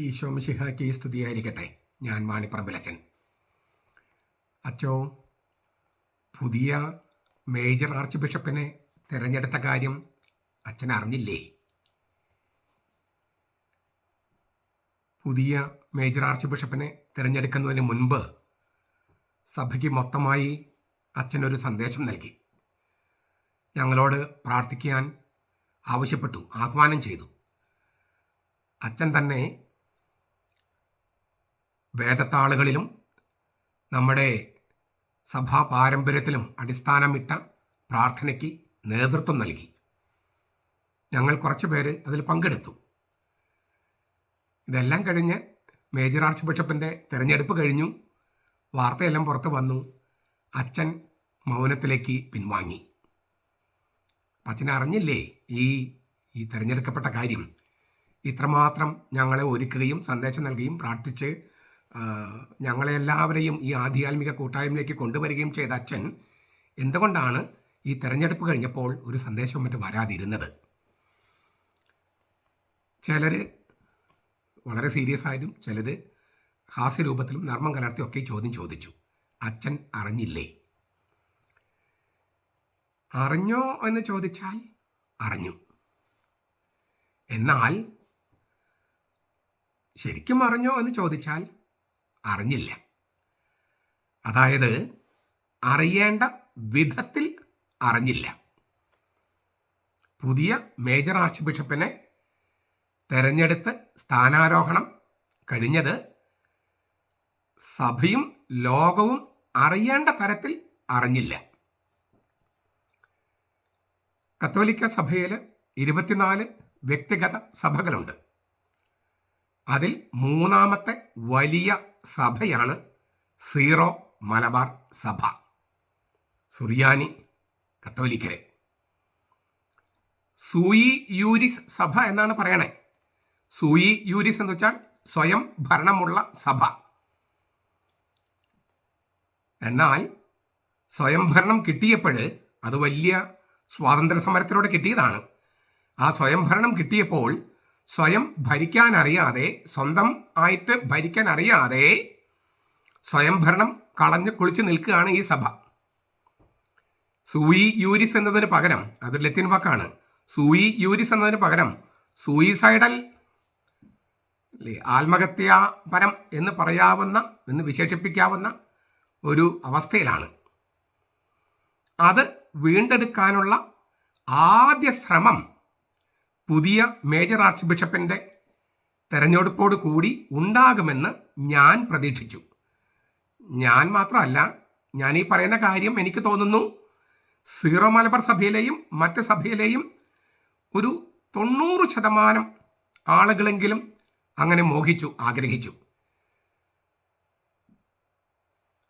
ഈശോ മിശിഹാക്ക് സ്തുതിയായിരിക്കട്ടെ. ഞാൻ മാണിപ്പറമ്പിലച്ചൻ അച്ചോ പുതിയ മേജർ ആർച്ച് ബിഷപ്പിനെ തിരഞ്ഞെടുത്ത കാര്യം അച്ഛൻ അറിഞ്ഞില്ലേ? പുതിയ മേജർ ആർച്ച് ബിഷപ്പിനെ തിരഞ്ഞെടുക്കുന്നതിന് മുൻപ് സഭയ്ക്ക് മൊത്തമായി അച്ഛനൊരു സന്ദേശം നൽകി. ഞങ്ങളോട് പ്രാർത്ഥിക്കാൻ ആവശ്യപ്പെട്ടു ആഹ്വാനം ചെയ്തു. അച്ഛൻ തന്നെ വേദത്താളുകളിലും നമ്മുടെ സഭാ പാരമ്പര്യത്തിലും അടിസ്ഥാനമിട്ട പ്രാർത്ഥനയ്ക്ക് നേതൃത്വം നൽകി. ഞങ്ങൾ കുറച്ചു പേര് അതിൽ പങ്കെടുത്തു. ഇതെല്ലാം കഴിഞ്ഞ് മേജർ ആർച്ച് ബിഷപ്പിന്റെ തിരഞ്ഞെടുപ്പ് കഴിഞ്ഞു. വാർത്തയെല്ലാം പുറത്ത് വന്നു. അച്ഛൻ മൗനത്തിലേക്ക് പിൻവാങ്ങി. അച്ഛൻ അറിഞ്ഞില്ലേ ഈ ഈ തിരഞ്ഞെടുക്കപ്പെട്ട കാര്യം? ഇത്രമാത്രം ഞങ്ങളെ ഒരുക്കുകയും സന്ദേശം നൽകുകയും പ്രാർത്ഥിച്ച് ആ, ഞങ്ങളെ എല്ലാവരെയും ഈ ആധ്യാത്മിക കൂട്ടായ്മയിലേക്ക് കൊണ്ടുവരികയും ചെയ്ത അച്ഛൻ എന്തുകൊണ്ടാണ് ഈ തെരഞ്ഞെടുപ്പ് കഴിഞ്ഞപ്പോൾ ഒരു സന്ദേശം മറ്റ് വരാതിരുന്നത്? ചിലർ വളരെ സീരിയസ് ആയിട്ടും ചിലർ ഹാസ്യരൂപത്തിലും നർമ്മം കലർത്തി ഒക്കെ ചോദ്യം ചോദിച്ചു. അച്ഛൻ അറിഞ്ഞില്ലേ? അറിഞ്ഞോ എന്ന് ചോദിച്ചാൽ അറിഞ്ഞു. എന്നാൽ ശരിക്കും അറിഞ്ഞോ എന്ന് ചോദിച്ചാൽ അറിഞ്ഞില്ല. അതായത് അറിയേണ്ട വിധത്തിൽ അറിഞ്ഞില്ല. പുതിയ മേജർ ആർച്ച് ബിഷപ്പിനെ തെരഞ്ഞെടുത്ത് സ്ഥാനാരോഹണം കഴിഞ്ഞത് സഭയും ലോകവും അറിയേണ്ട തരത്തിൽ അറിഞ്ഞില്ല. കത്തോലിക്ക സഭയിൽ ഇരുപത്തിനാല് വ്യക്തിഗത സഭകളുണ്ട്. അതിൽ മൂന്നാമത്തെ വലിയ സഭയാണ് സീറോ മലബാർ സഭ. സുറിയാനി കത്തോലിക്കരെ. സൂയി യൂരിസ് സഭ എന്നാണ് പറയണേ. സൂയി യൂരിസ് എന്ന് വെച്ചാൽ സ്വയം ഭരണമുള്ള സഭ. എന്നാൽ സ്വയംഭരണം കിട്ടിയപ്പോൾ അത് വലിയ സ്വാതന്ത്ര്യ സമരത്തിലൂടെ കിട്ടിയതാണ്. ആ സ്വയംഭരണം കിട്ടിയപ്പോൾ സ്വയം ഭരിക്കാൻ അറിയാതെ സ്വന്തം ആയിട്ട് ഭരിക്കാൻ അറിയാതെ സ്വയംഭരണം കളഞ്ഞു കുളിച്ച് നിൽക്കുകയാണ് ഈ സഭ. സൂയി യൂരിസ് എന്നതിന് പകരം അത് ലത്തിൻ വാക്കാണ്. സൂയി യൂരിസ് എന്നതിന് പകരം സൂയിസൈഡൽ അല്ലേ ആത്മഹത്യാപരം എന്ന് പറയാവുന്ന എന്ന് വിശേഷിപ്പിക്കാവുന്ന ഒരു അവസ്ഥയിലാണ്. അത് വീണ്ടെടുക്കാനുള്ള ആദ്യ ശ്രമം പുതിയ മേജർ ആർച്ച് ബിഷപ്പിന്റെ തെരഞ്ഞെടുപ്പോട് കൂടി ഉണ്ടാകുമെന്ന് ഞാൻ പ്രതീക്ഷിച്ചു. ഞാൻ മാത്രമല്ല ഞാൻ ഈ പറയുന്ന കാര്യം എനിക്ക് തോന്നുന്നു സീറോ മലബാർ സഭയിലെയും മറ്റ് സഭയിലെയും ഒരു തൊണ്ണൂറ് ശതമാനം ആളുകളെങ്കിലും അങ്ങനെ മോഹിച്ചു ആഗ്രഹിച്ചു.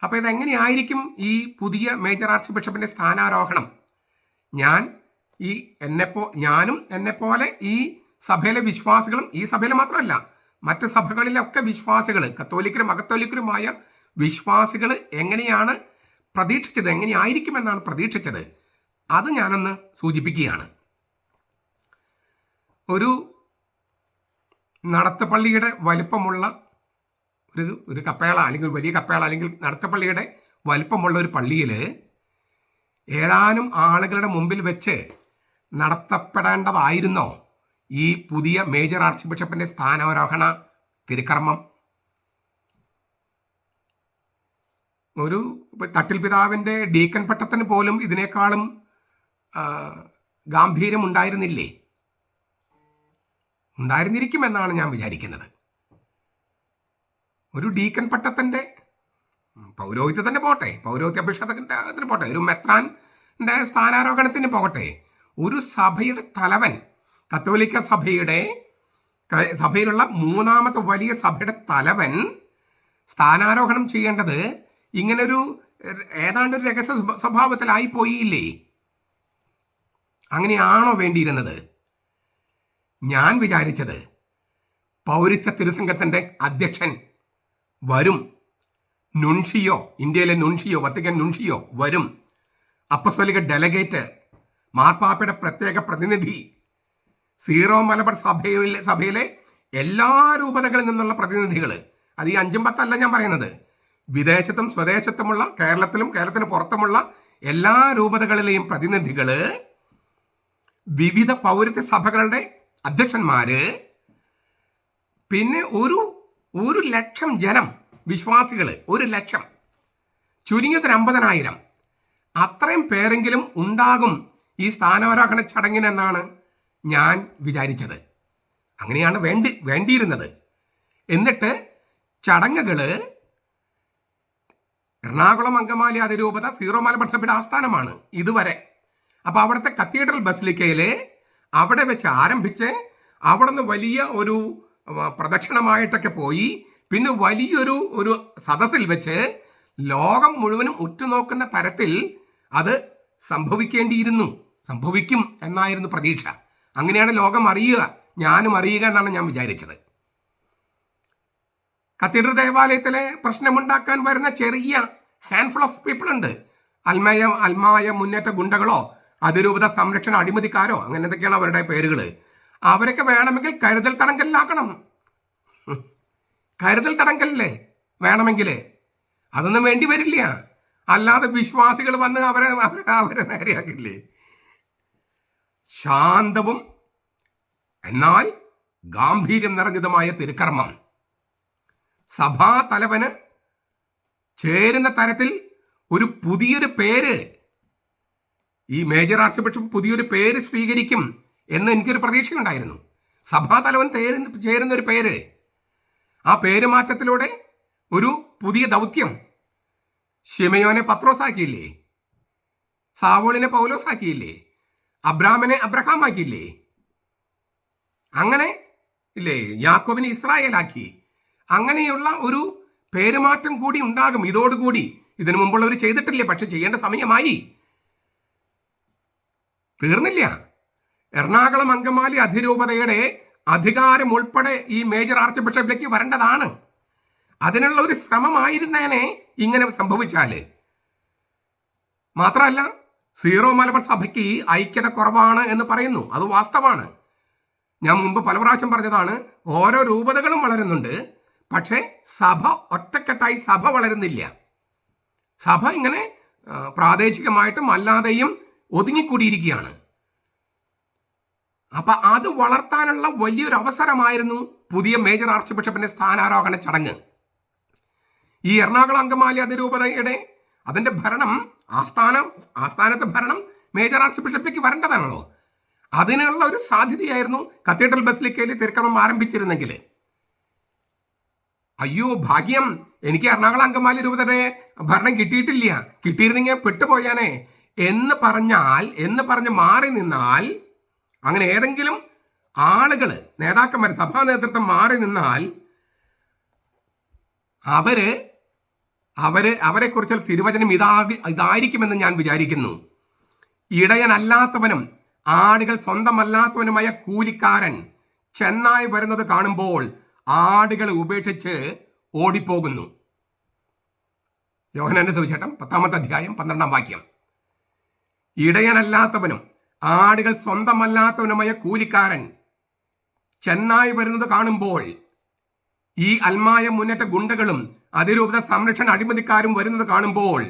അപ്പോൾ ഇതെങ്ങനെയായിരിക്കും ഈ പുതിയ മേജർ ആർച്ച് ബിഷപ്പിന്റെ സ്ഥാനാരോഹണം? ഞാൻ ഈ എന്നെപ്പോ ഞാനും എന്നെപ്പോലെ ഈ സഭയിലെ വിശ്വാസികളും ഈ സഭയിലെ മാത്രമല്ല മറ്റ് സഭകളിലൊക്കെ വിശ്വാസികൾ കത്തോലിക്കരും അകത്തോലിക്കരുമായ വിശ്വാസികൾ എങ്ങനെയാണ് പ്രതീക്ഷിച്ചത് എങ്ങനെയായിരിക്കുമെന്നാണ് പ്രതീക്ഷിച്ചത് അത് ഞാനൊന്ന് സൂചിപ്പിക്കുകയാണ്. ഒരു നടത്തപ്പള്ളിയുടെ വലിപ്പമുള്ള ഒരു ഒരു കപ്പേള അല്ലെങ്കിൽ ഒരു വലിയ കപ്പേള അല്ലെങ്കിൽ നടത്തപ്പള്ളിയുടെ വലിപ്പമുള്ള ഒരു പള്ളിയിൽ ഏതാനും ആളുകളുടെ മുമ്പിൽ വെച്ച് നടത്തപ്പെടേണ്ടതായിരുന്നോ? ഈ പുതിയ മേജർ ആർച്ച് ബിഷപ്പിന്റെ സ്ഥാനാരോഹണ തിരുക്കർമ്മം. ഒരു തട്ടിൽ പിതാവിന്റെ ഡീക്കൻ പട്ടത്തിന് പോലും ഇതിനേക്കാളും ഗാംഭീര്യം ഉണ്ടായിരുന്നില്ലേ? ഉണ്ടായിരുന്നിരിക്കുമെന്നാണ് ഞാൻ വിചാരിക്കുന്നത്. ഒരു ഡീക്കൻ പട്ടത്തിന്റെ ഉം, പൗരോഹിത്യത്തിന്റെ പോട്ടെ പൗരോഹിത്യ അഭിഷേകത്തിന്റെ അതിന് പോട്ടെ ഒരു മെത്രാന്റെ സ്ഥാനാരോഹണത്തിന് പോകട്ടെ ഒരു സഭയുടെ തലവൻ കത്തോലിക്ക സഭയുടെ സഭയിലുള്ള മൂന്നാമത്തെ വലിയ സഭയുടെ തലവൻ സ്ഥാനാരോഹണം ചെയ്യേണ്ടത് ഇങ്ങനൊരു ഏതാണ്ട് ഒരു രഹസ്യ സ്വഭ- സ്വഭാവത്തിലായി പോയില്ലേ അങ്ങനെയാണോ വേണ്ടിയിരുന്നത്? ഞാൻ വിചാരിച്ചത് പൗരസ്ത്യ തിരുസംഘത്തിന്റെ അധ്യക്ഷൻ വരും. നുൻഷിയോ ഇന്ത്യയിലെ നുൻഷിയോ വത്തിക്കൻ നുൻഷിയോ വരും. അപ്പസ്തോലിക ഡെലഗേറ്റ് മാർപ്പാപ്പയുടെ പ്രത്യേക പ്രതിനിധി സീറോ മലബാർ സഭയിലെ സഭയിലെ എല്ലാ രൂപതകളിൽ നിന്നുള്ള പ്രതിനിധികൾ അത് ഈ അഞ്ചും പത്തല്ല ഞാൻ പറയുന്നത്. വിദേശത്തും സ്വദേശത്തുമുള്ള കേരളത്തിലും കേരളത്തിന് പുറത്തുമുള്ള എല്ലാ രൂപതകളിലെയും പ്രതിനിധികൾ വിവിധ പൗരത്വ സഭകളുടെ അധ്യക്ഷന്മാര്. പിന്നെ ഒരു ഒരു ലക്ഷം ജനം വിശ്വാസികൾ ഒരു ലക്ഷം. ചുരുങ്ങിയത് അമ്പതിനായിരം. അത്രയും പേരെങ്കിലും ഉണ്ടാകും ഈ സ്ഥാനാരോഹണ ചടങ്ങിനെന്നാണ് ഞാൻ വിചാരിച്ചത്. അങ്ങനെയാണ് വേണ്ടി വേണ്ടിയിരുന്നത്. എന്നിട്ട് ചടങ്ങുകൾ എറണാകുളം അങ്കമാലി അതിരൂപത സീറോ മലബാർ സഭയുടെ ആസ്ഥാനമാണ് ഇതുവരെ. അപ്പോൾ അവിടുത്തെ കത്തീഡ്രൽ ബസിലിക്കയിൽ അവിടെ വെച്ച് ആരംഭിച്ച് അവിടെ നിന്ന് വലിയ ഒരു പ്രദക്ഷിണമായിട്ടൊക്കെ പോയി. പിന്നെ വലിയൊരു ഒരു സദസ്സിൽ വെച്ച് ലോകം മുഴുവനും ഉറ്റുനോക്കുന്ന തരത്തിൽ അത് സംഭവിക്കേണ്ടിയിരുന്നു. സംഭവിക്കും എന്നായിരുന്നു പ്രതീക്ഷ. അങ്ങനെയാണ് ലോകം അറിയുക. ഞാനും അറിയുക എന്നാണ് ഞാൻ വിചാരിച്ചത്. കത്തീഡ്രൽ ദേവാലയത്തിലെ പ്രശ്നമുണ്ടാക്കാൻ വരുന്ന ചെറിയ ഹാൻഡ്ഫുൾ ഓഫ് പീപ്പിൾ ഉണ്ട്. അൽമായ അൽമായ മുന്നേറ്റ ഗുണ്ടകളോ അതിരൂപത സംരക്ഷണ അഴിമതിക്കാരോ അങ്ങനെ എന്തൊക്കെയാണ് അവരുടെ പേരുകൾ അവരൊക്കെ വേണമെങ്കിൽ കരുതൽ തടങ്കലിലാക്കണം. കരുതൽ തടങ്കലല്ലേ? വേണമെങ്കിൽ അതൊന്നും വേണ്ടി വരില്ല. അല്ലാതെ വിശ്വാസികൾ വന്ന് അവരെ അവരെ അവരെ നേരെയാക്കില്ലേ? ശാന്തവും എന്നാൽ ഗാംഭീര്യം നിറഞ്ഞതുമായ തിരുക്കർമ്മം. സഭാ തലവന് ചേരുന്ന തരത്തിൽ ഒരു പുതിയൊരു പേര് ഈ മേജർ ആർച്ച് പുതിയൊരു പേര് സ്വീകരിക്കും എന്ന് എനിക്കൊരു പ്രതീക്ഷയുണ്ടായിരുന്നു. സഭാ തലവൻ ചേരുന്ന ഒരു പേര് ആ പേര് മാറ്റത്തിലൂടെ ഒരു പുതിയ ദൗത്യം. ഷിമയോനെ പത്രോസാക്കിയില്ലേ? സാവോളിനെ പൗലോസാക്കിയില്ലേ? അബ്രാമിനെ അബ്രഹാം ആക്കിയില്ലേ അങ്ങനെ ഇല്ലേ? യാക്കോബിനെ ഇസ്രായേലാക്കി. അങ്ങനെയുള്ള ഒരു പേരുമാറ്റം കൂടി ഉണ്ടാകും. ഇതോടുകൂടി ഇതിനു മുമ്പുള്ളവർ ചെയ്തിട്ടില്ലേ? പക്ഷെ ചെയ്യേണ്ട സമയമായി. തീർന്നില്ല. എറണാകുളം അങ്കമാലി അധിരൂപതയുടെ അധികാരം ഉൾപ്പെടെ ഈ മേജർ ആർച്ച് ബിഷപ്പിലേക്ക് വരേണ്ടതാണ്. അതിനുള്ള ഒരു ശ്രമമായിരുന്നേനെ ഇങ്ങനെ സംഭവിച്ചാൽ. മാത്രമല്ല സീറോ മലബാർ സഭയ്ക്ക് ഐക്യത കുറവാണ് എന്ന് പറയുന്നു. അത് വാസ്തവമാണ്. ഞാൻ മുമ്പ് പല പ്രാവശ്യം പറഞ്ഞതാണ് ഓരോ രൂപതകളും വളരുന്നുണ്ട് പക്ഷേ സഭ ഒറ്റക്കെട്ടായി സഭ വളരുന്നില്ല. സഭ ഇങ്ങനെ പ്രാദേശികമായിട്ടും അല്ലാതെയും ഒതുങ്ങിക്കൂടിയിരിക്കുകയാണ്. അപ്പൊ അത് വളർത്താനുള്ള വലിയൊരു അവസരമായിരുന്നു പുതിയ മേജർ ആർച്ച് ബിഷപ്പിന്റെ സ്ഥാനാരോഹണ ചടങ്ങ്. ഈ എറണാകുളം അങ്കമാലി അതിരൂപതയുടെ അതിന്റെ ഭരണം ആസ്ഥാനം ആസ്ഥാനത്തെ ഭരണം മേജർ ആർച്ച് ബിഷപ്പിലേക്ക് വരേണ്ടതാണല്ലോ. അതിനുള്ള ഒരു സാധ്യതയായിരുന്നു കത്തീഡ്രൽ ബസിലിക്കയിൽ തിരുക്കമം ആരംഭിച്ചിരുന്നെങ്കിൽ അയ്യോ ഭാഗ്യം. എനിക്ക് എറണാകുളം അങ്കമാലി രൂപതയുടെ ഭരണം കിട്ടിയിട്ടില്ല. കിട്ടിയിരുന്നെങ്കിൽ പെട്ടുപോയാനേ. എന്ന് പറഞ്ഞാൽ എന്ന് പറഞ്ഞ് മാറി നിന്നാൽ അങ്ങനെ ഏതെങ്കിലും ആളുകൾ നേതാക്കന്മാർ സഭാ നേതൃത്വം മാറി നിന്നാൽ അവർ അവർ അവരെക്കുറിച്ചുള്ള തിരുവചനം ഇതാ ഇതായിരിക്കുമെന്ന് ഞാൻ വിചാരിക്കുന്നു. ഇടയനല്ലാത്തവനും ആടുകൾ സ്വന്തമല്ലാത്തവനുമായ കൂലിക്കാരൻ ചെന്നായി വരുന്നത് കാണുമ്പോൾ ആടുകളെ ഉപേക്ഷിച്ച് ഓടിപ്പോകുന്നു. യോഹനന്റെ സുവിശേഷം പത്താമത്തെ അധ്യായം പന്ത്രണ്ടാം വാക്യം. ഇടയനല്ലാത്തവനും ആടുകൾ സ്വന്തമല്ലാത്തവനുമായ കൂലിക്കാരൻ ചെന്നായി വരുന്നത് കാണുമ്പോൾ ഈ അൽമായ മുന്നേറ്റ ഗുണ്ടകളും അതിരൂപത സംരക്ഷണ അഴിമതിക്കാരും വരുന്നത് കാണുമ്പോൾ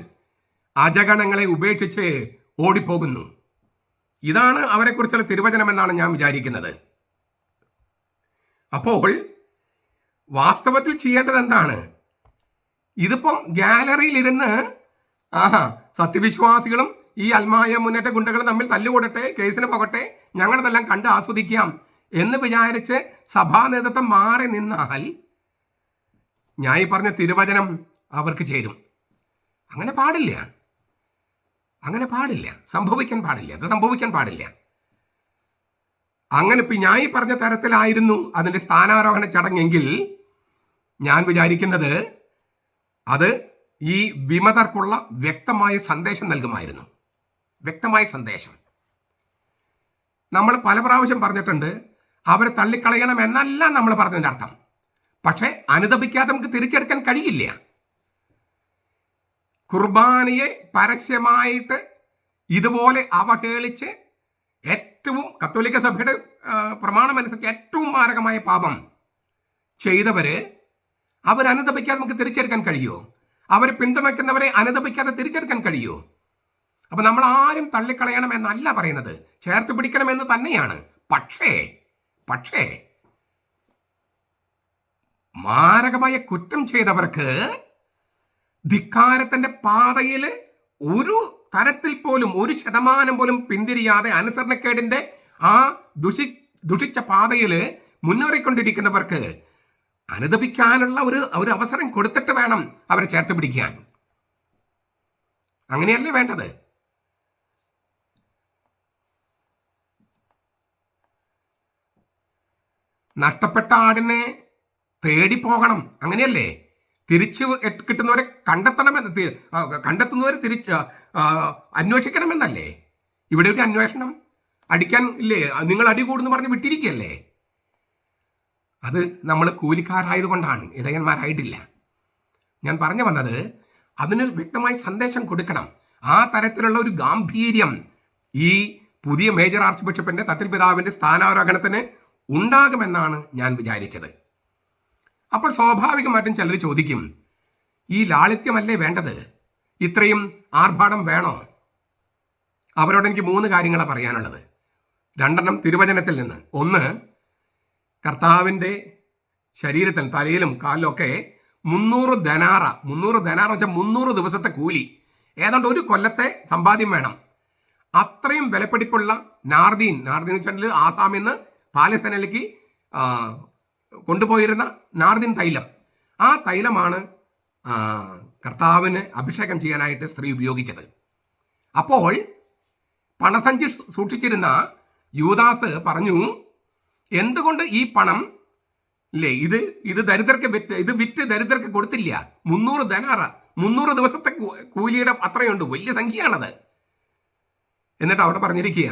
അജഗണങ്ങളെ ഉപേക്ഷിച്ച് ഓടിപ്പോകുന്നു. ഇതാണ് അവരെക്കുറിച്ചുള്ള തിരുവചനം എന്നാണ് ഞാൻ വിചാരിക്കുന്നത്. അപ്പോൾ വാസ്തവത്തിൽ ചെയ്യേണ്ടത് എന്താണ് ഇതിപ്പം ഗാലറിയിൽ ഇരുന്ന് ആഹാ സത്യവിശ്വാസികളും ഈ അൽമായ മുന്നേറ്റ ഗുണ്ടകളും തമ്മിൽ തല്ലുകൂടട്ടെ കേസിന് പോകട്ടെ ഞങ്ങളതെല്ലാം കണ്ട് ആസ്വദിക്കാം എന്ന് വിചാരിച്ച് സഭാ നേതൃത്വം മാറി നിന്നാൽ ഞാൻ ഈ പറഞ്ഞ തിരുവചനം അവർക്ക് ചേരും. അങ്ങനെ പാടില്ല. അങ്ങനെ പാടില്ല. സംഭവിക്കാൻ പാടില്ല. അത് സംഭവിക്കാൻ പാടില്ല. അങ്ങനെ ഇപ്പം ഞാൻ ഈ പറഞ്ഞ തരത്തിലായിരുന്നു അതിന്റെ സ്ഥാനാരോഹണ ചടങ്ങെങ്കിൽ ഞാൻ വിചാരിക്കുന്നത് അത് ഈ വിമതർക്കുള്ള വ്യക്തമായ സന്ദേശം നൽകുമായിരുന്നു. വ്യക്തമായ സന്ദേശം. നമ്മൾ പല പ്രാവശ്യം പറഞ്ഞിട്ടുണ്ട് അവരെ തള്ളിക്കളയണം എന്നല്ല നമ്മൾ പറഞ്ഞതിന്റെ അർത്ഥം. പക്ഷേ അനുദപിക്കാതെ നമുക്ക് തിരിച്ചെടുക്കാൻ കഴിയില്ല. കുർബാനയെ പരസ്യമായിട്ട് ഇതുപോലെ അവഹേളിച്ച് ഏറ്റവും കത്തോലിക്ക സഭയുടെ പ്രമാണമനുസരിച്ച് ഏറ്റവും മാരകമായ പാപം ചെയ്തവര് അവർ അനുദപിക്കാതെ നമുക്ക് തിരിച്ചെടുക്കാൻ കഴിയുമോ അവരെ പിന്തുണയ്ക്കുന്നവരെ അനുദപിക്കാതെ തിരിച്ചെടുക്കാൻ കഴിയുമോ അപ്പൊ നമ്മൾ ആരും തള്ളിക്കളയണമെന്നല്ല പറയുന്നത്. ചേർത്ത് പിടിക്കണമെന്ന് തന്നെയാണ്. പക്ഷേ പക്ഷേ മാരകമായ കുറ്റം ചെയ്തവർക്ക് ധിക്കാരത്തിന്റെ പാതയിൽ ഒരു തരത്തിൽ പോലും ഒരു ശതമാനം പോലും പിന്തിരിയാതെ അനുസരണക്കേടിന്റെ ആ ദുഷി ദുഷിച്ച പാതയിൽ മുന്നേറിക്കൊണ്ടിരിക്കുന്നവർക്ക് അനുദപിക്കാനുള്ള ഒരു ഒരു അവസരം കൊടുത്തിട്ട് വേണം അവരെ ചേർത്ത് പിടിക്കാൻ. അങ്ങനെയല്ലേ വേണ്ടത്? നഷ്ടപ്പെട്ട ആടിനെ തേടി പോകണം. അങ്ങനെയല്ലേ? തിരിച്ച് കിട്ടുന്നവരെ കണ്ടെത്തണമെന്ന് കണ്ടെത്തുന്നവരെ തിരിച്ച് അന്വേഷിക്കണമെന്നല്ലേ? ഇവിടെ ഒരു അന്വേഷണം. അടിക്കാൻ ഇല്ലേ? നിങ്ങൾ അടി കൂടുന്നു പറഞ്ഞ് വിട്ടിരിക്കുകയല്ലേ അത് നമ്മൾ കൂലിക്കാരായതുകൊണ്ടാണ്. ഇടയന്മാരായിട്ടില്ല. ഞാൻ പറഞ്ഞു വന്നത് അതിന് വ്യക്തമായി സന്ദേശം കൊടുക്കണം. ആ തരത്തിലുള്ള ഒരു ഗാംഭീര്യം ഈ പുതിയ മേജർ ആർച്ച് ബിഷപ്പിന്റെ തട്ടിൽ പിതാവിന്റെ സ്ഥാനാരോഹണത്തിന് ഉണ്ടാകുമെന്നാണ് ഞാൻ വിചാരിച്ചത്. അപ്പോൾ സ്വാഭാവികമായിട്ടും ചിലർ ചോദിക്കും ഈ ലാളിത്യമല്ലേ വേണ്ടത്? ഇത്രയും ആർഭാടം വേണോ? അവരോട് എനിക്ക് മൂന്ന് കാര്യങ്ങളാണ് പറയാനുള്ളത്. രണ്ടെണ്ണം തിരുവചനത്തിൽ നിന്ന്. ഒന്ന് കർത്താവിന്റെ ശരീരത്തിൽ തലയിലും കാലിലൊക്കെ മുന്നൂറ് ധനാറ. മുന്നൂറ് ധനാറ വെച്ചാൽ മുന്നൂറ് ദിവസത്തെ കൂലി. ഏതാണ്ട് ഒരു കൊല്ലത്തെ സമ്പാദ്യം വേണം. അത്രയും വിലപ്പെടിപ്പുള്ള നാർദീൻ നാർദീൻ എന്ന് വെച്ചാൽ ആസാമിൽ നിന്ന് കൊണ്ടുപോയിരുന്ന നാർദിൻ തൈലം. ആ തൈലമാണ് കർത്താവിന് അഭിഷേകം ചെയ്യാനായിട്ട് സ്ത്രീ ഉപയോഗിച്ചത്. അപ്പോൾ പണസഞ്ചി സൂക്ഷിച്ചിരുന്ന യുവദാസ് പറഞ്ഞു എന്തുകൊണ്ട് ഈ പണം അല്ലേ ഇത് ഇത് ദരിദ്രർക്ക് വിറ്റ് ഇത് വിറ്റ് ദരിദ്രർക്ക് കൊടുത്തില്ല. മുന്നൂറ് ധനാറ മുന്നൂറ് ദിവസത്തെ കൂലിയുടെ അത്രയുണ്ട് വലിയ സംഖ്യയാണത്. എന്നിട്ട് അവിടെ പറഞ്ഞിരിക്കുക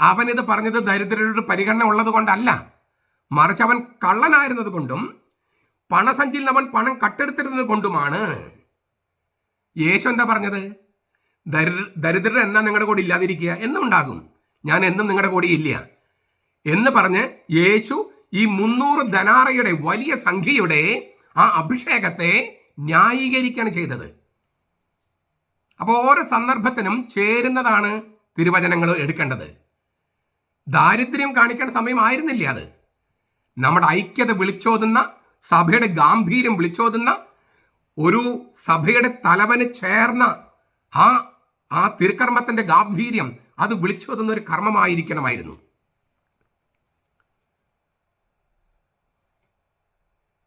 അവനിത് പറഞ്ഞത് ദരിദ്രരുടെ പരിഗണന ഉള്ളത് കൊണ്ടല്ല മറിച്ച് അവൻ കള്ളനായിരുന്നത് കൊണ്ടും പണസഞ്ചിയിൽ അവൻ പണം കട്ടെടുത്തിരുന്നത് കൊണ്ടുമാണ്. യേശു എന്താ പറഞ്ഞത്? ദരിദ്ര ദരിദ്രർ എന്നാ നിങ്ങളുടെ കൂടെ ഇല്ലാതിരിക്കുക? എന്നും ഉണ്ടാകും. ഞാൻ എന്നും നിങ്ങളുടെ കൂടെ ഇല്ല. എന്ന് പറഞ്ഞ് യേശു ഈ മുന്നൂറ് ധനാറയുടെ വലിയ സംഖ്യയുടെ ആ അഭിഷേകത്തെ ന്യായീകരിക്കുകയാണ് ചെയ്തത്. അപ്പോൾ ഓരോ സന്ദർഭത്തിനും ചേരുന്നതാണ് തിരുവചനങ്ങൾ എടുക്കേണ്ടത്. ദാരിദ്ര്യം കാണിക്കേണ്ട സമയമായിരുന്നില്ല അത്. നമ്മുടെ ഐക്യത വിളിച്ചോതുന്ന സഭയുടെ ഗാംഭീര്യം വിളിച്ചോതുന്ന ഒരു സഭയുടെ തലവന് ചേർന്ന ആ ആ തിരുക്കർമ്മത്തിന്റെ ഗാംഭീര്യം അത് വിളിച്ചോതുന്ന ഒരു കർമ്മമായിരിക്കണമായിരുന്നു.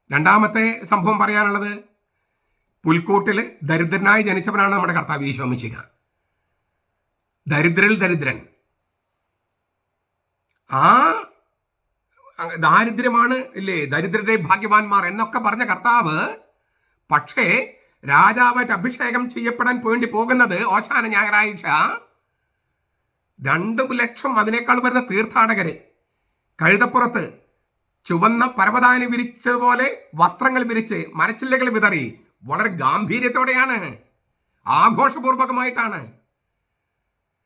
രണ്ടാമത്തെ സംഭവം പറയാനുള്ളത് പുൽക്കൂട്ടിൽ ദരിദ്രനായി ജനിച്ചവനാണ് നമ്മുടെ കർത്താവ് ഈശോമിശിക ദരിദ്രൽ ദരിദ്രൻ. ആ ദാരിദ്ര്യമാണ് ഇല്ലേ? ദരിദ്രരെ ഭാഗ്യവാന്മാർ എന്നൊക്കെ പറഞ്ഞ കർത്താവ് പക്ഷേ രാജാവായിട്ട് അഭിഷേകം ചെയ്യപ്പെടാൻ വേണ്ടി പോകുന്നത് ഓശാന ഞായറാഴ്ച. രണ്ടു ലക്ഷം അതിനേക്കാൾ വരുന്ന തീർത്ഥാടകരെ കഴുതപ്പുറത്ത് ചുവന്ന പരവതാനി വിരിച്ചതുപോലെ വസ്ത്രങ്ങൾ വിരിച്ച് മരച്ചില്ലകൾ വിതറി. വളരെ ഗാംഭീര്യത്തോടെയാണ്. ആഘോഷപൂർവകമായിട്ടാണ്.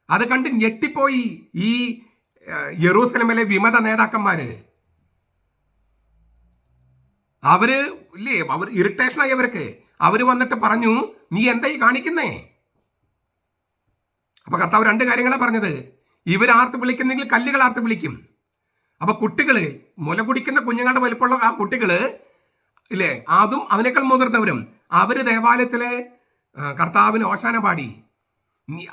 അത് കണ്ട് ഞെട്ടിപ്പോയി ഈ യറൂസലമിലെ വിമത നേതാക്കന്മാര്. അവർ ഇല്ലേ അവർ ഇറിറ്റേഷനായി അവർക്ക് അവർ വന്നിട്ട് പറഞ്ഞു നീ എന്തായി കാണിക്കുന്നേ? അപ്പൊ കർത്താവ് രണ്ട് കാര്യങ്ങളാണ് പറഞ്ഞത്. ഇവരാർത്ത് വിളിക്കുന്നെങ്കിൽ കല്ലുകൾ ആർത്ത് വിളിക്കും. അപ്പൊ കുട്ടികൾ മുല കുടിക്കുന്ന കുഞ്ഞുങ്ങളുടെ വലിപ്പമുള്ള ആ കുട്ടികൾ ഇല്ലേ അതും അതിനേക്കാൾ മുതിർന്നവരും. അവർ ദേവാലയത്തിലെ കർത്താവിന് ഓശാന പാടി.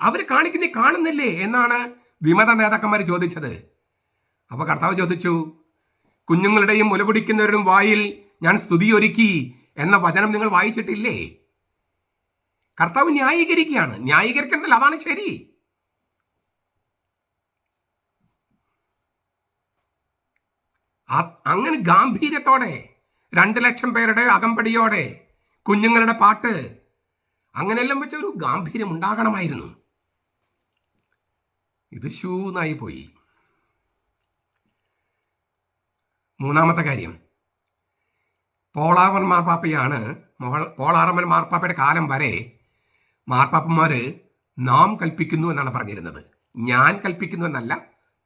അവർ കാണിക്കുന്ന കാണുന്നില്ലേ എന്നാണ് വിമത നേതാക്കന്മാർ ചോദിച്ചത്. അപ്പൊ കർത്താവ് ചോദിച്ചു കുഞ്ഞുങ്ങളുടെയും മുല കുടിക്കുന്നവരുടെയും വായിൽ ഞാൻ സ്തുതിയൊരുക്കി എന്ന വചനം നിങ്ങൾ വായിച്ചിട്ടില്ലേ? കർത്താവ് ന്യായീകരിക്കുകയാണ്. ന്യായീകരിക്കുന്നതിൽ അതാണ് ശരി. അങ്ങനെ ഗാംഭീര്യത്തോടെ രണ്ട് ലക്ഷം പേരുടെ അകമ്പടിയോടെ കുഞ്ഞുങ്ങളുടെ പാട്ട് അങ്ങനെയെല്ലാം വെച്ച ഒരു ഗാംഭീര്യം ഉണ്ടാകണമായിരുന്നു. ഇത് ഷൂന്നായി പോയി. മൂന്നാമത്തെ കാര്യം. പോളാവൻ മാർപ്പാപ്പയാണ് മോഹൻ പോളാറമ്മൻ മാർപ്പാപ്പയുടെ കാലം വരെ മാർപ്പാപ്പന്മാർ നാം കൽപ്പിക്കുന്നു എന്നാണ് പറഞ്ഞിരുന്നത്. ഞാൻ കൽപ്പിക്കുന്നു എന്നല്ല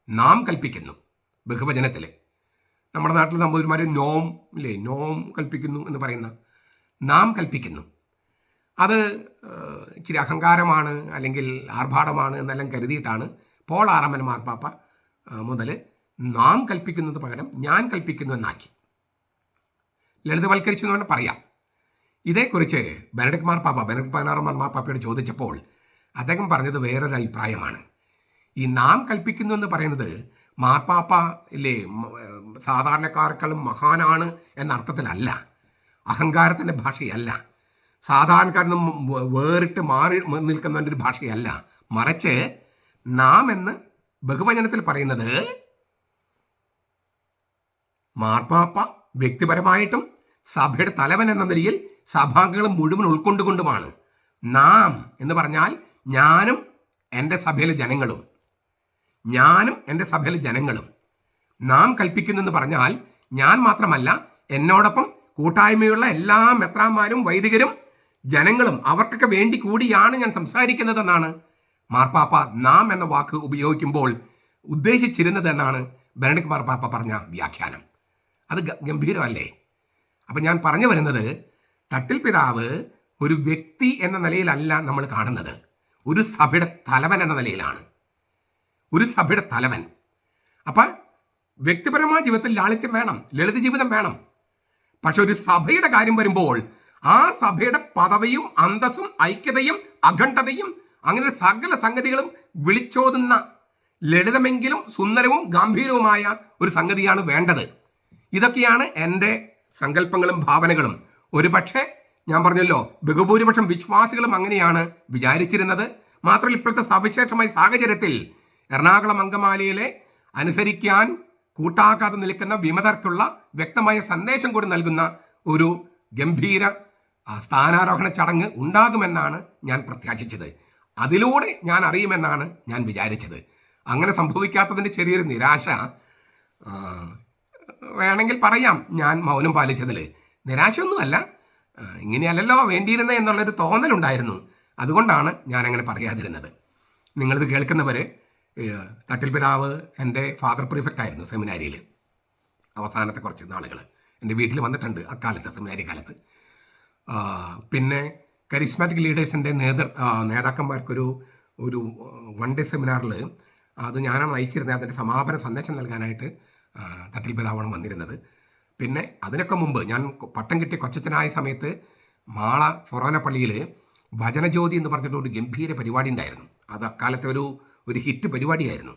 നാം കൽപ്പിക്കുന്നു ബഹുവചനത്തിൽ നമ്മുടെ നാട്ടിൽ നമ്പൂതിരിമാർ നോം ഇല്ലേ നോം കൽപ്പിക്കുന്നു എന്ന് പറയുന്ന നാം കൽപ്പിക്കുന്നു. അത് ഇച്ചിരി അഹങ്കാരമാണ് അല്ലെങ്കിൽ ആർഭാടമാണ് എന്നെല്ലാം കരുതിയിട്ടാണ് പോൾ ആറമ്മൻ മാർപ്പാപ്പ മുതൽ നാം കൽപ്പിക്കുന്നത് പകരം ഞാൻ കൽപ്പിക്കുന്നു എന്നാക്കി. ലളിതവൽക്കരിച്ചു എന്ന് വേണം പറയാം. ഇതേക്കുറിച്ച് ബെനഡിക് മാർപ്പാപ്പ ബെനഡിക് പതിനാറാം മാർപ്പാപ്പയോട് ചോദിച്ചപ്പോൾ അദ്ദേഹം പറഞ്ഞത് വേറൊരു അഭിപ്രായമാണ്. ഈ നാം കൽപ്പിക്കുന്നു എന്ന് പറയുന്നത് മാർപ്പാപ്പ ഇല്ലേ സാധാരണക്കാർക്കളും മഹാനാണ് എന്ന അർത്ഥത്തിലല്ല. അഹങ്കാരത്തിന്റെ ഭാഷയല്ല. സാധാരണക്കാരനും വേറിട്ട് മാറി നിൽക്കുന്നതിന്റെ ഒരു ഭാഷയല്ല. മറിച്ച് നാം എന്ന് ബഹുവചനത്തിൽ പറയുന്നത് മാർപ്പാപ്പ വ്യക്തിപരമായിട്ടും സഭയുടെ തലവൻ എന്ന നിലയിൽ സഭാംഗങ്ങൾ മുഴുവൻ ഉൾക്കൊണ്ടുകൊണ്ടുമാണ്. നാം എന്ന് പറഞ്ഞാൽ ഞാനും എന്റെ സഭയിലെ ജനങ്ങളും. ഞാനും എന്റെ സഭയിലെ ജനങ്ങളും. നാം കൽപ്പിക്കുന്നെന്ന് പറഞ്ഞാൽ ഞാൻ മാത്രമല്ല എന്നോടൊപ്പം കൂട്ടായ്മയുള്ള എല്ലാ മെത്രാന്മാരും വൈദികരും ജനങ്ങളും അവർക്കൊക്കെ വേണ്ടി കൂടിയാണ് ഞാൻ സംസാരിക്കുന്നതെന്നാണ്. മാർപ്പാപ്പ നാം എന്ന വാക്ക് ഉപയോഗിക്കുമ്പോൾ ഉദ്ദേശിച്ചിരുന്നത് എന്നാണ് ബെനഡിക് മാർപ്പാപ്പ പറഞ്ഞ വ്യാഖ്യാനം. അത് ഗംഭീരമല്ലേ? അപ്പം ഞാൻ പറഞ്ഞു വരുന്നത് തട്ടിൽ പിതാവ് ഒരു വ്യക്തി എന്ന നിലയിലല്ല നമ്മൾ കാണുന്നത്. ഒരു സഭയുടെ തലവൻ എന്ന നിലയിലാണ്. ഒരു സഭയുടെ തലവൻ. അപ്പം വ്യക്തിപരമായ ജീവിതത്തിൽ ലാളിത്യം വേണം ലളിത ജീവിതം വേണം. പക്ഷെ ഒരു സഭയുടെ കാര്യം വരുമ്പോൾ ആ സഭയുടെ പദവിയും അന്തസ്സും ഐക്യതയും അഖണ്ഡതയും അങ്ങനെ സകല സംഗതികളും വിളിച്ചോതുന്ന ലളിതമെങ്കിലും സുന്ദരവും ഗാംഭീരവുമായ ഒരു സംഗതിയാണ് വേണ്ടത്. ഇതൊക്കെയാണ് എന്റെ സങ്കല്പങ്ങളും ഭാവനകളും. ഒരുപക്ഷെ ഞാൻ പറഞ്ഞല്ലോ ബഹുഭൂരിപക്ഷം വിശ്വാസികളും അങ്ങനെയാണ് വിചാരിച്ചിരുന്നത്. മാത്രമല്ല ഇപ്പോഴത്തെ സവിശേഷമായ സാഹചര്യത്തിൽ എറണാകുളം അങ്കമാലിയിലെ അനുസരിക്കാൻ കൂട്ടാക്കാതെ നിൽക്കുന്ന വിമതർക്കുള്ള വ്യക്തമായ സന്ദേശം കൂടി നൽകുന്ന ഒരു ഗംഭീര സ്ഥാനാരോഹണ ചടങ്ങ് ഉണ്ടാകുമെന്നാണ് ഞാൻ പ്രത്യാശിച്ചത്. അതിലൂടെ ഞാൻ അറിയുമെന്നാണ് ഞാൻ വിചാരിച്ചത്. അങ്ങനെ സംഭവിക്കാത്തതിന്റെ ചെറിയൊരു നിരാശ വേണമെങ്കിൽ പറയാം. ഞാൻ മൗനം പാലിച്ചതിൽ നിരാശയൊന്നുമല്ല. ഇങ്ങനെയല്ലല്ലോ വേണ്ടിയിരുന്നത് എന്നുള്ളൊരു തോന്നലുണ്ടായിരുന്നു. അതുകൊണ്ടാണ് ഞാൻ അങ്ങനെ പറയാതിരുന്നത്. നിങ്ങളിത് കേൾക്കുന്നവർ തട്ടിൽ പിതാവ് എന്റെ ഫാദർ പ്രിഫെക്റ്റ് ആയിരുന്നു സെമിനാരിയിൽ അവസാനത്തെ കുറച്ച് നാളുകൾ എന്റെ വീട്ടിൽ വന്നിട്ടുണ്ട് അക്കാലത്ത് സെമിനാരി കാലത്ത്. പിന്നെ കരിസ്മാറ്റിക് ലീഡേഴ്സിന്റെ നേതൃ നേതാക്കന്മാർക്കൊരു ഒരു വൺ ഡേ സെമിനാറിൽ അത് ഞാനാണ് നയിച്ചിരുന്നത് അതിന്റെ സമാപന സന്ദേശം നൽകാനായിട്ട് തട്ടിൽ പിതാവാണ് വന്നിരുന്നത്. പിന്നെ അതിനൊക്കെ മുമ്പ് ഞാൻ പട്ടം കിട്ടിയ കൊച്ചനായ സമയത്ത് മാള ഫൊറോന പള്ളിയിൽ ഭജനജ്യോതി എന്ന് പറഞ്ഞിട്ട് ഒരു ഗംഭീര പരിപാടി ഉണ്ടായിരുന്നു. അത് അക്കാലത്തെ ഒരു ഒരു ഹിറ്റ് പരിപാടിയായിരുന്നു.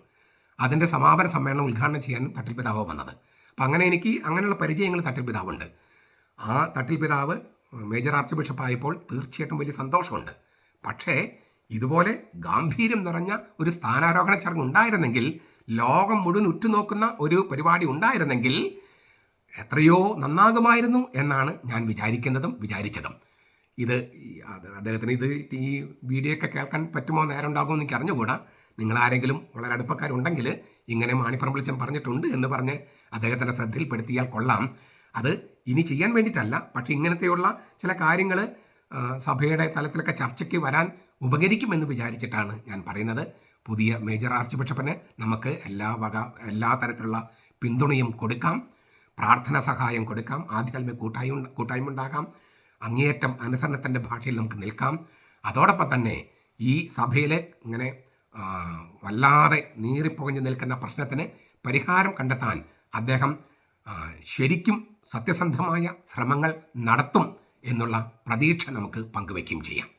അതിന്റെ സമാപന സമ്മേളനം ഉദ്ഘാടനം ചെയ്യാൻ തട്ടിൽ പിതാവ് വന്നത്. അപ്പം അങ്ങനെ എനിക്ക് അങ്ങനെയുള്ള പരിചയങ്ങൾ തട്ടിൽ പിതാവുണ്ട് ആ തട്ടിൽ പിതാവ് മേജർ ആർച്ച് ബിഷപ്പ് ആയപ്പോൾ തീർച്ചയായിട്ടും വലിയ സന്തോഷമുണ്ട്. പക്ഷേ ഇതുപോലെ ഗാംഭീര്യം നിറഞ്ഞ ഒരു സ്ഥാനാരോഹണ ചടങ്ങ് ഉണ്ടായിരുന്നെങ്കിൽ ലോകം മുഴുവൻ ഉറ്റുനോക്കുന്ന ഒരു പരിപാടി ഉണ്ടായിരുന്നെങ്കിൽ എത്രയോ നന്നാകുമായിരുന്നു എന്നാണ് ഞാൻ വിചാരിക്കുന്നതും വിചാരിച്ചതും. ഇത് അദ്ദേഹത്തിന് ഇത് ഈ വീഡിയോ ഒക്കെ കേൾക്കാൻ പറ്റുമോ? നേരം ഉണ്ടാകുമോ എനിക്ക് അറിഞ്ഞുകൂടാ. നിങ്ങൾ ആരെങ്കിലും വളരെ അടുപ്പക്കാരുണ്ടെങ്കിൽ ഇങ്ങനെ മാണിപ്പറമ്പിളിച്ചൻ പറഞ്ഞിട്ടുണ്ട് എന്ന് പറഞ്ഞ് അദ്ദേഹത്തിന്റെ ശ്രദ്ധയിൽപ്പെടുത്തിയാൽ കൊള്ളാം. അത് ഇനി ചെയ്യാൻ വേണ്ടിയിട്ടല്ല. പക്ഷേ ഇങ്ങനത്തെയുള്ള ചില കാര്യങ്ങൾ സഭയുടെ തലത്തിലൊക്കെ ചർച്ചയ്ക്ക് വരാൻ ഉപകരിക്കുമെന്ന് വിചാരിച്ചിട്ടാണ് ഞാൻ പറയുന്നത്. പുതിയ മേജർ ആർച്ച് ബിഷപ്പിന് നമുക്ക് എല്ലാ വക എല്ലാ തരത്തിലുള്ള പിന്തുണയും കൊടുക്കാം. പ്രാർത്ഥന സഹായം കൊടുക്കാം. ആദ്യകാലമേ കൂട്ടായ്മ കൂട്ടായ്മ ഉണ്ടാകാം. അങ്ങേയറ്റം അനുസരണത്തിന്റെ ഭാഷയിൽ നമുക്ക് നിൽക്കാം. അതോടൊപ്പം തന്നെ ഈ സഭയിൽ ഇങ്ങനെ വല്ലാതെ നീറിപ്പുകഞ്ഞു നിൽക്കുന്ന പ്രശ്നത്തിന് പരിഹാരം കണ്ടെത്താൻ അദ്ദേഹം ശരിക്കും സത്യസന്ധമായ ശ്രമങ്ങൾ നടത്തും എന്നുള്ള പ്രതീക്ഷ നമുക്ക് പങ്കുവയ്ക്കുകയും ചെയ്യാം.